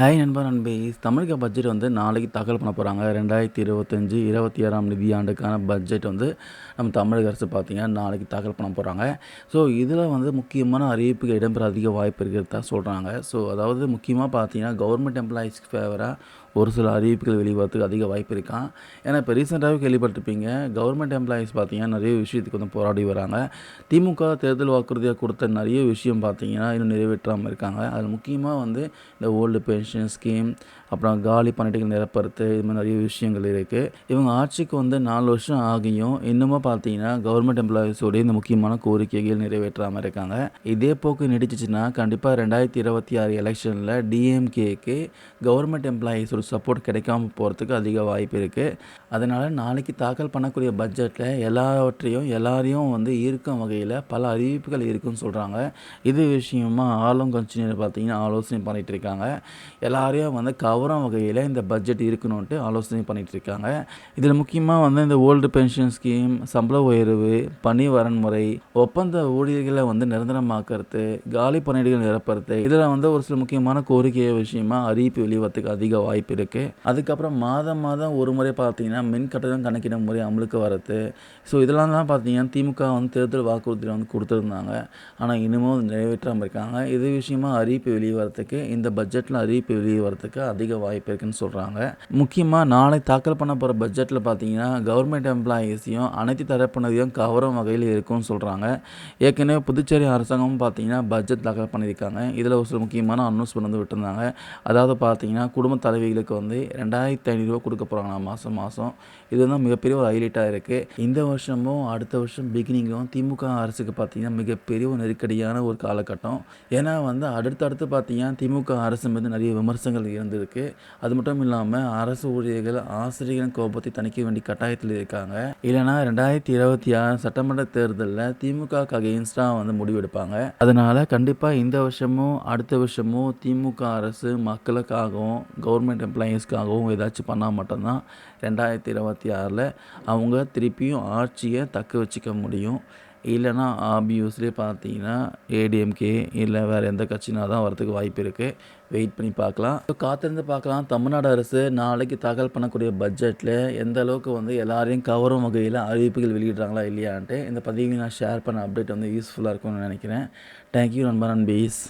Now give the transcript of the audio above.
Hi நண்பா நண்பீஸ் தமிழக budget வந்து நாளைக்கு தாக்கல் பண்ண போகிறாங்க ரெண்டாயிரத்தி இருபத்தஞ்சி இருபத்தி ஆறாம் நிதியாண்டுக்கான பட்ஜெட் வந்து நம்ம தமிழக அரசு பார்த்திங்கன்னா நாளைக்கு தாக்கல் பண்ண போகிறாங்க ஸோ இதில் வந்து முக்கியமான அறிவிப்புகள் இடம்பெற அதிக வாய்ப்பு இருக்கிறதா சொல்கிறாங்க ஸோ அதாவது முக்கியமாக பார்த்தீங்கன்னா கவர்மெண்ட் எம்ப்ளாயீஸ்க்கு ஃபேவராக ஒரு சில அறிவிப்புகள் வெளிவரத்துக்கு அதிக வாய்ப்பு இருக்கான் ஏன்னா இப்போ ரீசெண்டாகவே கேள்விப்பட்டிருப்பீங்க. கவர்மெண்ட் எம்ப்ளாயீஸ் பார்த்தீங்கன்னா நிறைய விஷயத்துக்கு வந்து போராடி வராங்க. திமுக தேர்தல் வாக்குறுதியாக கொடுத்த நிறைய விஷயம் பார்த்தீங்கன்னா இன்னும் நிறைவேற்றாமல் இருக்காங்க. அதில் முக்கியமாக வந்து இந்த ஓல்டு பென்ஷன் ஸ்கீம் அப்புறம் காலி பணியிடங்கள் நிரப்புறது இது மாதிரி நிறைய விஷயங்கள் இருக்குது இவங்க ஆட்சிக்கு வந்து நாலு வருஷம் ஆகியும் இன்னமும் பார்த்தீங்கன்னா கவர்மெண்ட் எம்ப்ளாயீஸோடைய இந்த முக்கியமான கோரிக்கைகள் நிறைவேற்றாமல் இருக்காங்க. இதே போக்கு நீடிச்சிச்சுன்னா கண்டிப்பாக ரெண்டாயிரத்தி இருபத்தி ஆறு எலெக்ஷனில் டிஎம்கேக்கு கவர்மெண்ட் எம்ப்ளாயீஸோட ஒரு சப்போர்ட் கிடைக்காம போகிறதுக்கு அதிக வாய்ப்பு இருக்குது அதனால் நாளைக்கு தாக்கல் பண்ணக்கூடிய பட்ஜெட்டில் எல்லாவற்றையும் எல்லாரையும் வந்து ஈர்க்கும் வகையில் பல அறிவிப்புகள் இருக்குன்னு சொல்கிறாங்க இது விஷயமா ஆளும் கட்சியினர் பார்த்திங்கன்னா ஆலோசனை பண்ணிகிட்டு இருக்காங்க. எல்லாரையும் வந்து கவரும் வகையில் இந்த பட்ஜெட் இருக்கணும்ன்ட்டு ஆலோசனை பண்ணிகிட்டு இருக்காங்க. இதில் முக்கியமாக வந்து இந்த ஓல்டு பென்ஷன் ஸ்கீம் சம்பள உயர்வு பணி வரன்முறை ஒப்பந்த ஊழியர்களை வந்து நிரந்தரமாக்குறது காலி பணியிடங்கள் நிரப்புறது இதில் வந்து ஒரு சில முக்கியமான கோரிக்கை விஷயமா அறிவிப்பு வெளிவரத்துக்கு அதிக வாய்ப்பு வாய்ப்பு இருக்குது அதுக்கப்புறம் மாதம் மாதம் ஒரு முறை பார்த்தீங்கன்னா மின் கட்டணம் கணக்கிடும் முறை அமலுக்கு வரது. ஸோ இதெல்லாம் தான் பார்த்தீங்கன்னா திமுக வந்து தேர்தல் வாக்குறுதியில் வந்து கொடுத்துருந்தாங்க. ஆனால் இன்னமும் நிறைவேற்றாமல் இருக்காங்க. இது விஷயமா அறிவிப்பு வெளியே வரத்துக்கு இந்த பட்ஜெட்டில் அறிவிப்பு வெளியே வரத்துக்கு அதிக வாய்ப்பு இருக்குன்னு சொல்கிறாங்க முக்கியமாக நாளை தாக்கல் பண்ண போகிற பட்ஜெட்டில் பார்த்தீங்கன்னா கவர்மெண்ட் எம்ப்ளாயீஸையும் அனைத்து தரப்பினரையும் கவரும் வகையில் இருக்கும்னு சொல்கிறாங்க ஏற்கனவே புதுச்சேரி அரசாங்கமும் பார்த்தீங்கன்னா பட்ஜெட் தாக்கல் பண்ணியிருக்காங்க. இதில் ஒரு சில முக்கியமான அனௌன்ஸ்மெண்ட் வந்து விட்டுருந்தாங்க. அதாவது பார்த்தீங்கன்னா குடும்ப தலைவிகள் குழந்தைகளுக்கு வந்து ரெண்டாயிரத்தி ஐநூறுரூவா கொடுக்க போகிறாங்க மாதம் மாதம் இது வந்து மிகப்பெரிய ஒரு ஹைலைட்டாக இருக்குது இந்த வருஷமும் அடுத்த வருஷம் பிகினிங்கும் திமுக அரசுக்கு பார்த்திங்கன்னா மிகப்பெரிய ஒரு நெருக்கடியான ஒரு காலகட்டம். ஏன்னா வந்து அடுத்தடுத்து பார்த்திங்கன்னா திமுக அரசு மீது நிறைய விமர்சனங்கள் இருந்திருக்கு. அது மட்டும் இல்லாமல் அரசு ஊழியர்கள் ஆசிரியர்களின் கோபத்தை தணிக்க வேண்டிய கட்டாயத்தில் இருக்காங்க. இல்லைனா ரெண்டாயிரத்தி இருபத்தி ஆறு சட்டமன்ற தேர்தலில் திமுக அகெயின்ஸ்டாக வந்து முடிவெடுப்பாங்க அதனால் கண்டிப்பாக இந்த வருஷமும் அடுத்த வருஷமும் திமுக அரசு மக்களுக்காகவும் கவர்மெண்ட் எம்ப்ளாயீஸ்க்காகவும் ஏதாச்சும் பண்ணால் மட்டும்தான் ரெண்டாயிரத்தி இருபத்தி ஆறில் அவங்க திருப்பியும் ஆட்சியை தக்க வச்சுக்க முடியும். இல்லைனா ஆப்வியஸ்லி பார்த்தீங்கன்னா ஏடிஎம்கே இல்லை வேறு எந்த கட்சினா தான் வரதுக்கு வாய்ப்பு இருக்குது வெயிட் பண்ணி பார்க்கலாம். இப்போ காத்திருந்து பார்க்கலாம். தமிழ்நாடு அரசு நாளைக்கு தாக்கல் பண்ணக்கூடிய பட்ஜெட்டில் எந்த அளவுக்கு வந்து எல்லாரையும் கவரும் வகையில் அறிவிப்புகள் வெளியிடுறாங்களா இல்லையான்ட்டு இந்த பதிவை நான் ஷேர் பண்ண அப்டேட் வந்து யூஸ்ஃபுல்லாக இருக்கும்னு நினைக்கிறேன். தேங்க்யூ நண்பர் அண்ட் பீஸ்